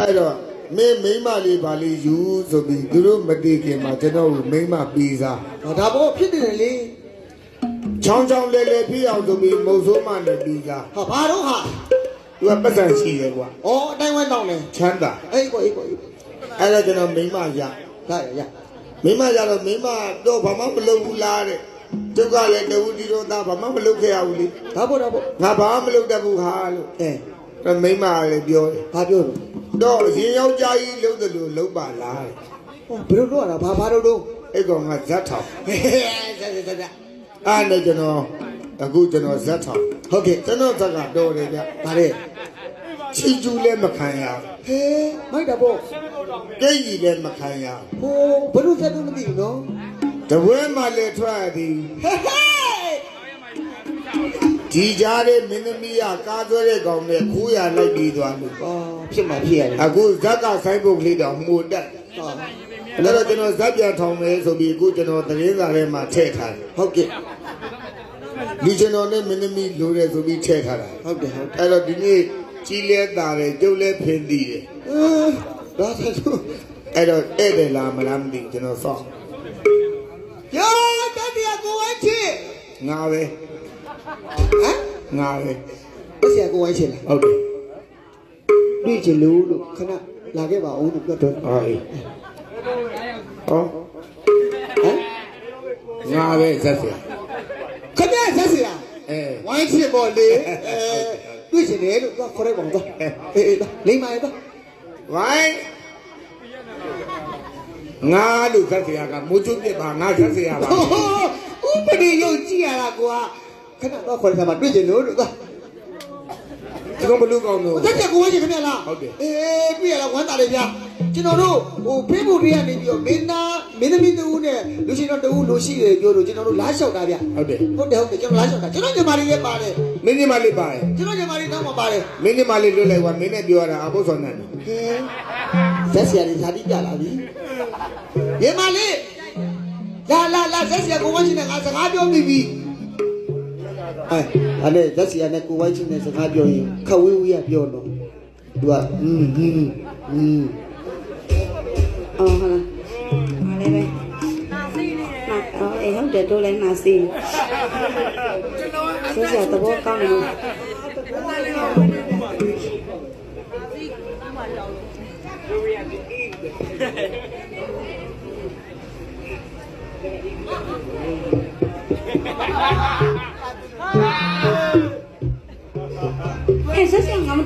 အဲ့တော့မင်းမိန်းမလေးပါလေးယူဆိုပြီးသူတို့မတည်ခင်မှာကျွန်တော်ကိုမိန်းမပြီးစားဟောဒါဘောဖြစ်နေတယ်လေချောင်းချောင်းလဲလဲဖြစ်အောင်ဆိုပြီးမုံဆိုးမနဲ့ပြီးစားဟာဘာတော့ဟာသူကပတ်စံရှိတယ်ကွာဩအတိုင်းဝဲတောင်းနေချမ်းသာအေးကိုအေးကိုအေးအဲ့တော့ကျွန်တော်မိန်းမရရရရမိန်းမရတော့မိန်းမတော့ဘာမှမလုပ်ဘူးလားတဲ့ကျုပ်ကလည်းတဝူဒီတော့သားဘာမှမလုပ်ခဲ့ရဘူးလေဒါဘောဒါဘောငါဘာမှမလုပ်တတ်ဘူးဟာလို့အဲအဲ့ မိန်းမကလည်းပြောတယ်ဘာပြောလို့တော့ရင်ယောက်ျားကြီးလုပ်တယ်လို့လုပ်ပါလားတဲ့ဟောဘယ်လိုတော့တာဘာဘာတော့တော့အဲ့ကောင်ကဇက်ထောင်ဟဲ့ဆက်ဆက်ဆက်အဲ့နဲ့ကျွန်တော်အခုကျွန်တော်ဇက်ထောင်ဟုတ်ကဲ့ကျွန်တော်ဇက်ကတော်တယ်ဗျဗါတဲ့ချီကျူးလည်းမခံရဟဲမိုက်တာဘောဘူးတိတ်ကြီးလည်းမခံရဟိုဘယ်လိုဆက်လို့မသိဘူးနော်ဘူးတပွဲမှလည်းထွက်ရသည်ဟဲ့ဟဲ့ ဒီကြားတဲ့မင်းသမီးကကားသွဲတဲ့ကောင်နဲ့ခိုးရလိုက်ပြီးသွားလို့အော်ဖြစ်မှာဖြစ်ရတယ်အခုဇက်ကဆိုင်ပုတ်ကလေးတောင်မှုတက်ဟောအဲ့တော့ကျွန်တော်ဇက်ပြန်ထောင်မယ်ဆိုပြီးအခုကျွန်တော်သတင်းစာထဲမှာထည့်ထားတယ်ဟုတ်ကဲ့လူကျွန်တော်နဲ့မင်းသမီးလိုတယ်ဆိုပြီးထည့်ထားတာဟုတ်တယ်ဟုတ်တယ်အဲ့တော့ဒီနေ့ကြီးလဲတာတယ်ကျုပ်လဲဖင်တည်တယ်အဲဒါဆက်လို့အဲ့တော့ဧည့်တယ်လားမလားမသိဘူးကျွန်တော်စောင့်ယောတတိယကိုဝိုင်းချစ်ငါပဲ ဟမ်ငါပဲအစီအကိုဝိုင်းချစ်လားဟုတ်တယ်တွေ့ချင်လို့လို့ခဏလာခဲ့ပါဦးလို့ပြောတော့ဟောအေးဟောဟမ်ငါပဲဇက်စရာခဏဆက်စီလားအဲဝိုင်းချစ်ပေါ်လေအဲတွေ့ချင်တယ်လို့တော့ခေါ်လိုက်ပါဦးတော့အေးအေးလိမ့်ပါရဲ့တော့ဝိုင်းငါလို့ဇက်စရာကမိုးချုပ်ပြစ်ပါငါဇက်စရာပါဥပဒေရုပ်ကြည့်ရတာကွာ ခဏတော့ခေါ်လိုက်ပါတွေ့ချင်လို့လို့တော့ဒီကောင်ဘလူးကောင်တို့တက်တက်ကိုဝိုင်းချစ်ခင်ဗျလားဟုတ်တယ်အေးတွေ့ရလားဝမ်းသာတယ်ဗျာကျွန်တော်တို့ဟိုဖေးဖို့တွေကနေပြီးတော့မင်းသားမင်းသမီးတူနဲ့လူရှင်တော်တူလို့ရှိတယ်ပြောလို့ကျွန်တော်တို့လားလျှောက်တာဗျာဟုတ်တယ်ဟုတ်တယ်ဟုတ်တယ်ကျွန်တော်လားလျှောက်တာကျွန်တော်ညီမလေးလည်းပါတယ်မင်းညီမလေးပါရဲ့ကျွန်တော်ညီမလေးတော့မပါတယ်မင်းညီမလေးလွတ်လိုက်ကွာမင်းနဲ့ပြောရတာအဘုဆောင်နဲ့ဟဲဇက်ဆရာကြီးဇာတိပြလာပြီညီမလေးလာလာလာဇက်ဆရာကိုဝိုင်းချင်တဲ့ငါစကားပြောပြီးပြီ အဲအဲ့ဒါဇက်စီကနဲ့ကိုဝိုင်းချင်းနဲ့စကားပြောရင်ခဝေးဝေးကပြောတော့သူကဟင်းဟင်းဟင်းအော်ဟာမလေးပဲနာစီနေတယ်အော်အေးဟုတ်တယ်တို့လည်းနာစီကျွန်တော်ဆက်ရသဘောကောင်းလို့ Thank you.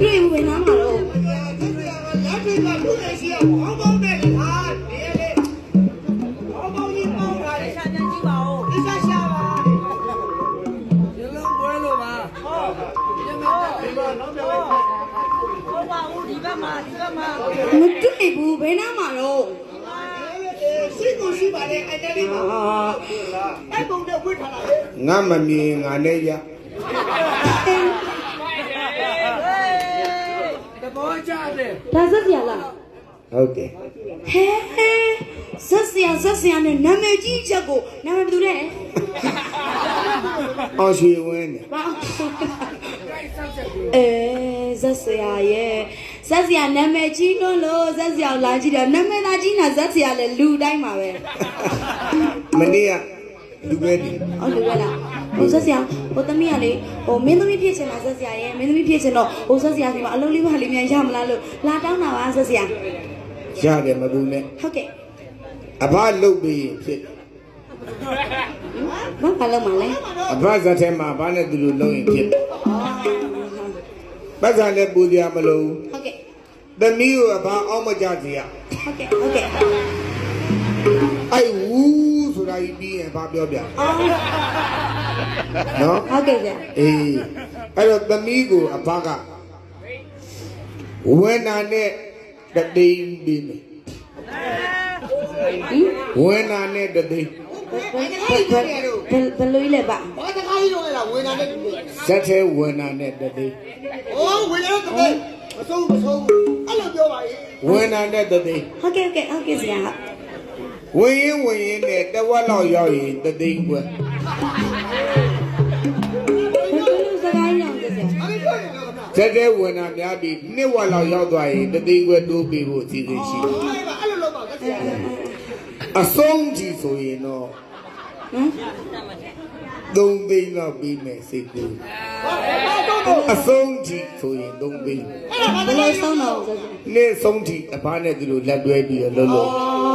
တွေ့ဘူးဘယ်နားမှာတော့လက်ထိပ်ကလူနေရှိအောင်ဘောင်းဘောင်းနဲ့ဟာဒီလေဘောင်းဘောင်းကြီးပေါင်းတာလေရှာကြည့်ပါဦးအရှာရှာပါရလုံးပွဲလို့ပါဟုတ်ရမဒီမှာနောက်ပြောင်းဟုတ်ပါဦးဒီဘက်မှာဒီဘက်မှာမတွေ့ဘူးဘယ်နားမှာတော့စိတ်ကိုရှိပါလေအဲ့ဒီမှာအဲ့ပုံနဲ့ဝှစ်ထားတာလေငါမမြင်ငါနဲ့ရ တဘောကြတယ် ဒါဆက်စရာလားဟုတ်တယ်ဟဲဆက်စရာဆက်စရာနဲ့နာမည်ကြီးချက်ကိုနာမည်ဘယ်သူလဲအောင်ရွှေဝင်းတယ်ဘာအဲဆက်စရာရဲ့ဆက်စရာနာမည်ကြီးလို့လို့ဆက်စရာကိုလာကြည့်တယ်နာမည်သာကြီးနာဆက်စရာလည်းလူတိုင်းပါပဲမနေ့ကလူပဲဒီဟုတ်တယ်ဗျလား ဟိုဆက်စရာဟိုသမီးကလေဟိုမင်းသမီးဖြစ်ချင်တာဆက်စရာရဲ့မင်းသမီးဖြစ်ချင်တော့ဟိုဆက်စရာဒီမှာအလုံးလေးပါလေးများရမလားလို့လာတောင်းတာပါဆက်စရာရတယ်မဘူးနဲ့ဟုတ်ကဲ့အဘလုတ်ပြီးရင်ဖြစ်ဘာဘာလုံးမလဲအဘဇတ်ထဲမှာဘာနဲ့သူတို့လုံးရင်ဖြစ်အော်ပတ်စံလည်းပူကြမလို့ဟုတ်ကဲ့သမီးကိုအဘအောက်မကြစီရဟုတ်ကဲ့ဟုတ်ကဲ့အဲ့ဝူးဆိုတာကြီးပြီးရင်ဘာပြောပြအော် နော်ဟုတ်ကဲ့ဗျာအေးအဲ့တော့သမီးကိုအဘကဝေနာနဲ့တသိန်းပြီးမယ်ဟင်ဝေနာနဲ့တသိန်းဘယ်ဘယ်ဘယ်ဘယ်လိုလဲပါဘာတကားကြီးတော့လဲလားဝေနာနဲ့တူတယ်ဇတ်ထဲဝေနာနဲ့တသိန်း။အိုးဝေနာနဲ့တူတယ်မဆုံးမဆုံးအဲ့လိုပြောပါလေဝေနာနဲ့တသိန်းဟုတ်ကဲ့ဟုတ်ကဲ့ဟုတ်ကဲ့ဆရာဝင်ရင်ဝင်ရင်နဲ့တဝက်လောက်ရောက်ရင်တသိန်းကွယ် တော့ခဏဇက်တဲ့ဝင်တာများပြီးနှစ်ဝက်လောက်ရောက်သွားရင်တသိန်းခွဲတိုးပေးဖို့အစီအစဉ်ရှိတယ်အဲ့လိုလုပ်ပါသက်စီရည်အဆုံးကြီးဆိုရင်တော့ဟမ်သုံးသိန်းလောက်ပြီးမယ်စိတ်ကူအဆုံးကြီးဆိုရင်သုံးသိန်းဘယ်လိုဆုံးတော့ဆက်ဆရာနေ့ဆုံးထိအဖားနဲ့သူတို့လက်တွဲပြီးတော့လုံးလုံး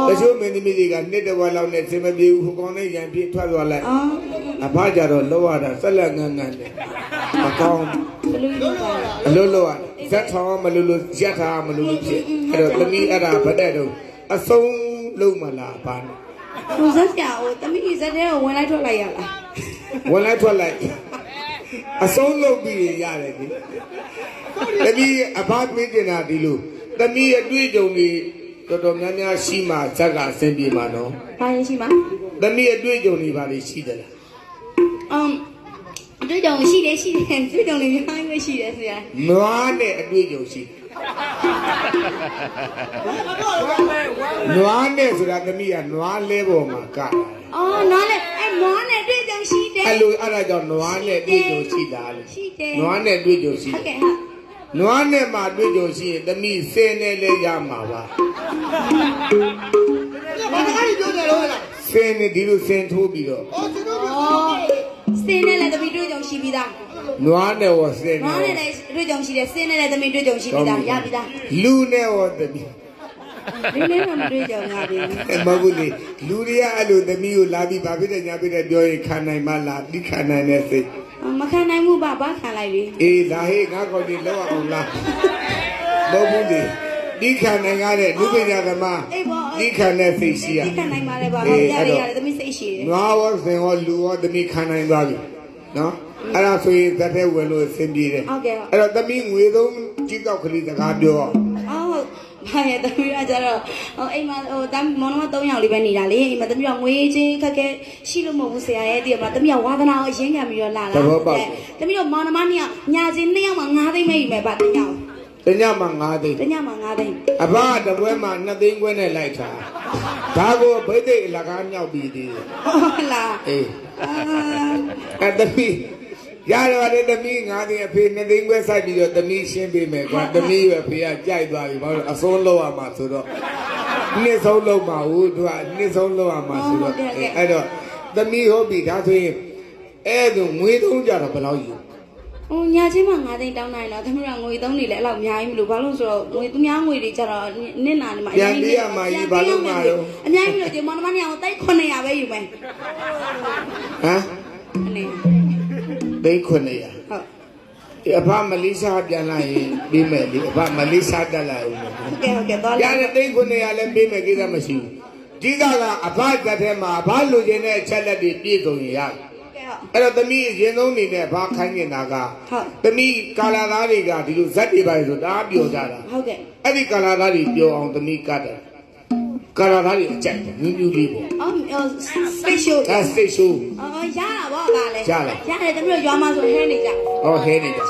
တချို့မင်းသမီးတွေကနှစ်တစ်ဝက်လောက်နဲ့စင်မပြေဘူးဟိုကောင်နဲ့ရန်ပြေးထွက်သွားလိုက် အော်အဖားကြတော့လောရတာဆက်လက်ငန်းငန်းနဲ့မကောင်းဘယ်လိုလုပ်ပါအလို့လို့ဇက်ထောင်းမလို့လို့ရက်ထားမလို့လို့ဖြစ်အဲ့တော့သမီးအဲ့ဒါဗတ်တဲ့တော့အဆုံးလုံးမလားအဖားနဲ့ဟိုဆက်ဆရာဟိုတမိကြီးဇက်တဲ့ကိုဝင်လိုက်ထွက်လိုက်ရလားဝင်လိုက်ထွက်လိုက်အဆုံးလုံးပြီးရင်ရတယ်ဒီသမီးအဖားပေးတင်တာဒီလိုသမီးရဲ့အတွေ့အကြုံတွေတော်တော်များများရှိမှဇက်ကအဆင်ပြေမှာနော်ဘာရင်ရှိမှာသမီးအတွေ့အကြုံတွေပါလေရှိတယ်လား အမ်အတွေ့အကြုံရှိတယ်ရှိတယ်တွေ့ကြုံလေးများကြီးပဲရှိတယ်ဆရာနွားနဲ့အတွေ့အကြုံရှိတယ်နွားနဲ့ဆိုတာသမီးကနွားလဲပေါ်မှာကတာအော်နားလေအဲ့မောနဲ့တွေ့ကြုံရှိတယ်အဲ့လိုအဲ့ဒါကြောင့်နွားနဲ့အတွေ့အကြုံရှိတာလေရှိတယ်နွားနဲ့အတွေ့အကြုံရှိဟုတ်တယ်ကဲ့ဟာနွားနဲ့မှအတွေ့အကြုံရှိရင်သမီးစင်နဲ့လဲရမှာပါဘာတကားကြီးပြောနေတော့လားစင်နဲ့ဒီလိုစင်ထိုးပြီးတော့အော်ကျွန်တော်ပြောအော် စင်းနဲ့လည်းတမိတွေ့ကြုံရှိပြီးသားနွားနဲ့ဝစင်မောနဲ့နဲ့လည်းတွေ့ကြုံရှိတယ်စင်းနဲ့လည်းတမိတွေ့ကြုံရှိပြီးသားရပြီးသားလူနဲ့ဝသမီးဒီနေ့မှမတွေ့ကြုံရဘူးအမဟုတ်လေလူတွေကအဲ့လိုသမီးကိုလာပြီးဗာဖြစ်တဲ့ညာဖြစ်တဲ့ပြောရင်ခံနိုင်မလားဒီခံနိုင်တဲ့စိတ်မခံနိုင်ဘူးပါဘာခံလိုက်ပြီအေးလာဟေးငါကောင်းကြီးလောက်အောင်လားမဟုတ်ဘူးလေ ဒီခံနိုင်ရတဲ့လူပညာသမားအေးပေါ့ဒီခံတဲ့စိတ်ရှိရဒီခံနိုင်ပါလေပါဟုတ်ရတယ်ရတယ်တမိစိတ်ရှိတယ်နွားရောစင်ရောလူရောသမီးခံနိုင်သွားပြီနော်အဲ့ဒါဆိုရင်သက်တဲ့ဝင်လို့အဆင်ပြေတယ်ဟုတ်ကဲ့ဟုတ်အဲ့တော့သမီးငွေသုံးကြီးကောက်ကလေးစကားပြောအော်ဘာရဲ့တမီးကကျတော့ဟိုအိမ်မှာဟိုတမ်မောင်နှမ3ယောက်လေးပဲနေတာလေအိမ်မှာတမီးကငွေချင်းခက်ခဲရှိလို့မဟုတ်ဘူးဆရာရဲ့တည်ရမှာတမီးကဝါသနာကိုအရင်ခံပြီးတော့လာလာတမီးတို့မောင်နှမနှစ်ယောက်ညာချင်းနှစ်ယောက်မှာ9သိန်းပဲယူမယ်ပါတညောက် တညမှာ9သိန်းတညမှာ9သိန်းအဘကတပွဲမှာ2သိန်းခွဲနဲ့လိုက်တာဒါကိုဗိသိက်အလကားမြောက်ပြီးသေးတယ်ဟုတ်လားအေးအာအဲ့သမီးရတော့တဲ့သမီး9သိန်းအဖေ2သိန်းခွဲစိုက်ပြီးတော့သမီးရှင်းပေးမယ်ကွာသမီးရဲ့ဖေကကြိုက်သွားပြီဘာလို့အစိုးလောက်ရမှာဆိုတော့နှစ်ဆုံးလောက်မှာဟုတ်သူကနှစ်ဆုံးလောက်ရမှာဆိုတော့အဲ့တော့သမီးဟုတ်ပြီဒါဆိုရင်အဲ့ဒါငွေသုံးကြတော့ဘယ်လောက်ယူ ဟိုညာချင်းမှာ9သိန်းတောင်းနိုင်တော့တမီးကငွေသုံးနေလဲအဲ့လောက်အများကြီးမလို့ဘာလို့ဆိုတော့ငွေသူများငွေတွေကျတော့နစ်နာနေမှာအများကြီးမလို့ဒီမောင်နှမနှစ်ယောက်တိုက်900ပဲယူမယ်ဟမ်အနေသိန်း900ဟုတ်ဒီအဖမလေးရှားပြန်လာရင်ပြီးမယ်ဒီအဖမလေးရှားတက်လာဦးမယ်ဟုတ်ကဲ့ဟုတ်ကဲ့သွားရလိုက်တဲ့သိန်း900လည်းပြီးမယ်ကိစ္စမရှိဘူးဒီကကအဖတက်ထဲမှာအဖလူကျင်တဲ့အချက်လက်တွေပြည့်စုံရင်ရတယ်ကဲ့ဟုတ် အဲ့တော့သမီးရင်ဆုံးနေနဲ့ဘာခိုင်းနေတာကဟုတ်သမီးကာလာသားတွေကဒီလိုဇက်တွေပါလေဆိုတအားပြောကြတာဟုတ်ကဲ့အဲ့ဒီကာလာသားတွေပြောအောင်သမီးကတ်တယ်ကာလာသားတွေအကြိုက်တယ်မြူးမြူးလေးပေါ့အော် special အဲစိတ်ဆိုးအော်ရတာဗောကလည်းရလားရတယ်တမီးတို့ရွာမှာဆိုဟဲနေကြဟောဟဲနေတယ်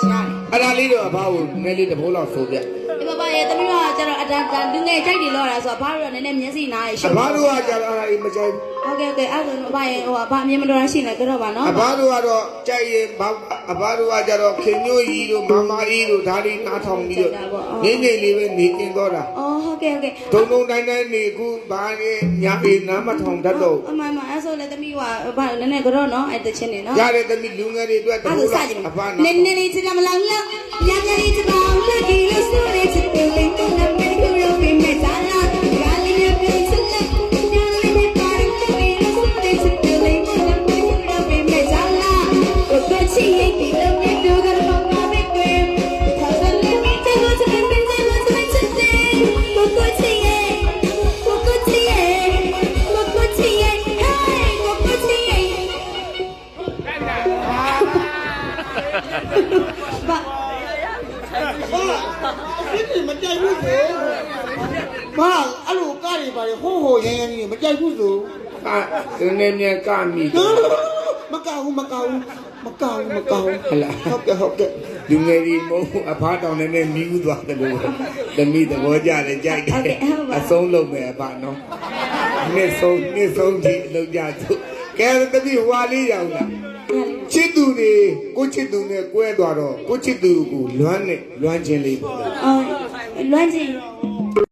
အဲ့ဒါလေးတော့အဖကိုနည်းနည်းလေးတစ်ဖိုးလောက်ဆိုပြဒီမပါရဲ့တမီးတို့ကကျတော့အတန်တန်လူငယ်ကြိုက်တယ်လို့ရတာဆိုတော့ဘာလို့တော့နည်းနည်းမျက်စိနားရရှုအဖတို့ကကြတော့အဲ့ဒါကြီးမကြိုက်ဘူး ဟုတ်ကဲ့ဟုတ်ကဲ့အဲ့ဒါဆိုဘာရဲ့ဟိုဘာအမြင်မတော်တာရှိနေကြတော့ပါနော်အဘတို့ကတော့ကြိုက်ရင်ဘာအဘတို့ကကြတော့ခင်ညိုကြီးတို့မမကြီးတို့ဒါလေးနားထောင်ပြီးတော့နေနေလေးပဲနေကျင်တော့တာအော်ဟုတ်ကဲ့ဟုတ်ကဲ့ဒုံဒုံတိုင်းတိုင်းနေကူဘာနေညာအေးနားမထောင်တတ်တော့အမှန်မှန်အဲ့ဆိုလည်းတမီးကဘာနည်းနည်းကြောနော်အဲ့တချင်းနေနော်ရတဲ့သမီးလူငယ်တွေအတွက်တအဲ့ခုဒါစလောက်ကြည့်အဘမယ်နားနည်းနည်းလေးချစ်မလားလားညညလေးချစ်ပါဦးလက်ကြီးလို့ဆိုရဲချစ်တယ်လေးကိုနမေကိုရောပြမဲ့တာလားဂါလီ ဘာဒီမကြိုက်ဘူးဆိုမာအဲ့လိုကားတွေပါလေဟိုးဟိုရမ်းရမ်းကြီးမကြိုက်ဘူးဆိုအာဒီနေ့မြန်ကမိမကောက်ဘူးမကောက်ဘူးမကောက်ဘူးမကောက်ဘူးဟလာဟုတ်ကဲ့ဟုတ်ကဲ့လူငယ်တွေမဟုတ်အဖားတောင်နဲ့နဲ့မြည်သွားတယ်လို့သမီးသဘောကျတယ်ကြိုက်တယ်အဆုံးလုံးမယ်အဖနော်နှစ်ဆုံးနှစ်ဆုံးကြည့်လောက်ကြသူကဲသမီးဟွာလေးရောက်လာချ ချစ်သူတွေကိုချစ်သူနဲ့ကွဲသွားတော့ကိုချစ်သူကိုလွမ်းနဲ့လွမ်းချင်းလေးပေါ့အော်လွမ်းချင်း